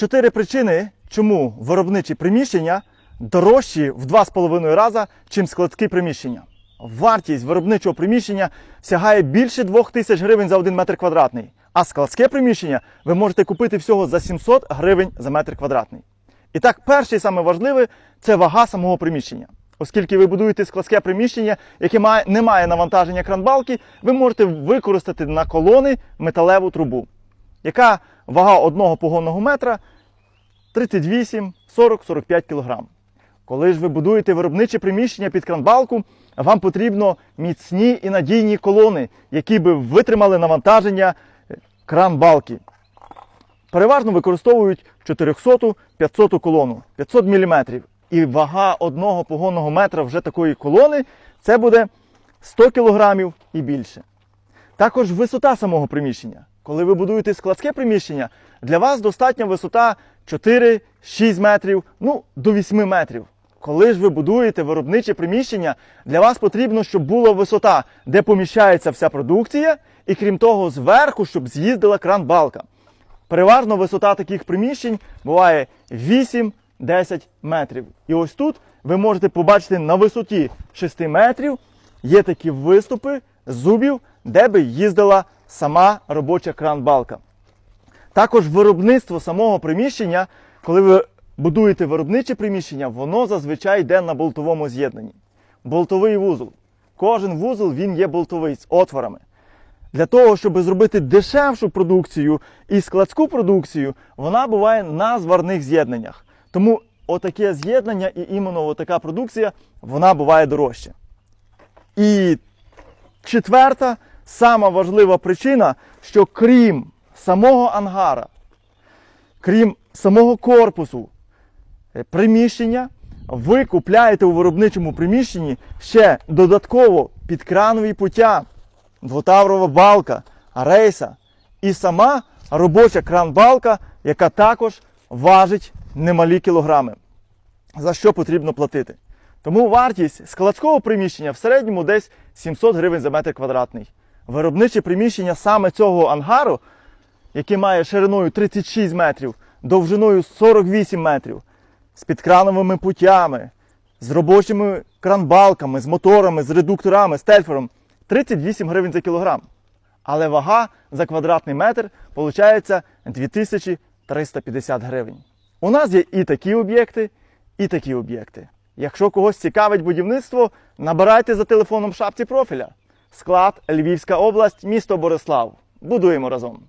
Чотири причини, чому виробничі приміщення дорожчі в 2,5 рази, чим складські приміщення. Вартість виробничого приміщення сягає більше 2 тисяч гривень за 1 метр квадратний, а складське приміщення ви можете купити всього за 700 гривень за метр квадратний. І так, перше і саме важливе це вага самого приміщення. Оскільки ви будуєте складське приміщення, яке має, не має навантаження кранбалки, ви можете використати на колони металеву трубу, яка вага одного погонного метра 38, 40, 45 кг. Коли ж ви будуєте виробниче приміщення під кранбалку, вам потрібно міцні і надійні колони, які би витримали навантаження е, кранбалки. Переважно використовують 400-500 колону, 500 мм. І вага одного погонного метра вже такої колони це буде 100 кг і більше. Також висота самого приміщення. Коли ви будуєте складське приміщення, для вас достатня висота 4-6 метрів, ну до 8 метрів. Коли ж ви будуєте виробниче приміщення, для вас потрібно, щоб була висота, де поміщається вся продукція, і крім того, зверху, щоб з'їздила кран-балка. Переважно висота таких приміщень буває 8-10 метрів. І ось тут ви можете побачити на висоті 6 метрів є такі виступи зубів, де би їздила сама робоча кран-балка. Також виробництво самого приміщення, коли ви будуєте виробниче приміщення, воно зазвичай йде на болтовому з'єднанні. Болтовий вузол. Кожен вузол він є болтовий з отворами. Для того, щоб зробити дешевшу продукцію і складську продукцію, вона буває на зварних з'єднаннях. Тому отаке з'єднання і іменно отака продукція, вона буває дорожча. І четверта, сама важлива причина, що крім самого ангара, крім самого корпусу, е, приміщення, ви купляєте у виробничому приміщенні ще додатково підкранові пуття, двотаврова балка, рейса і сама робоча кран-балка, яка також важить немалі кілограми. За що потрібно платити? Тому вартість складського приміщення в середньому десь 700 гривень за метр квадратний. Виробниче приміщення саме цього ангару, яке має шириною 36 метрів, довжиною 48 метрів, з підкрановими путями, з робочими кранбалками, з моторами, з редукторами, з тельфером 38 гривень за кілограм. Але вага за квадратний метр виходить 2350 гривень. У нас є і такі об'єкти, і такі об'єкти. Якщо когось цікавить будівництво, набирайте за телефоном в шапці профіля. Склад Львівська область, місто Борислав. Будуємо разом.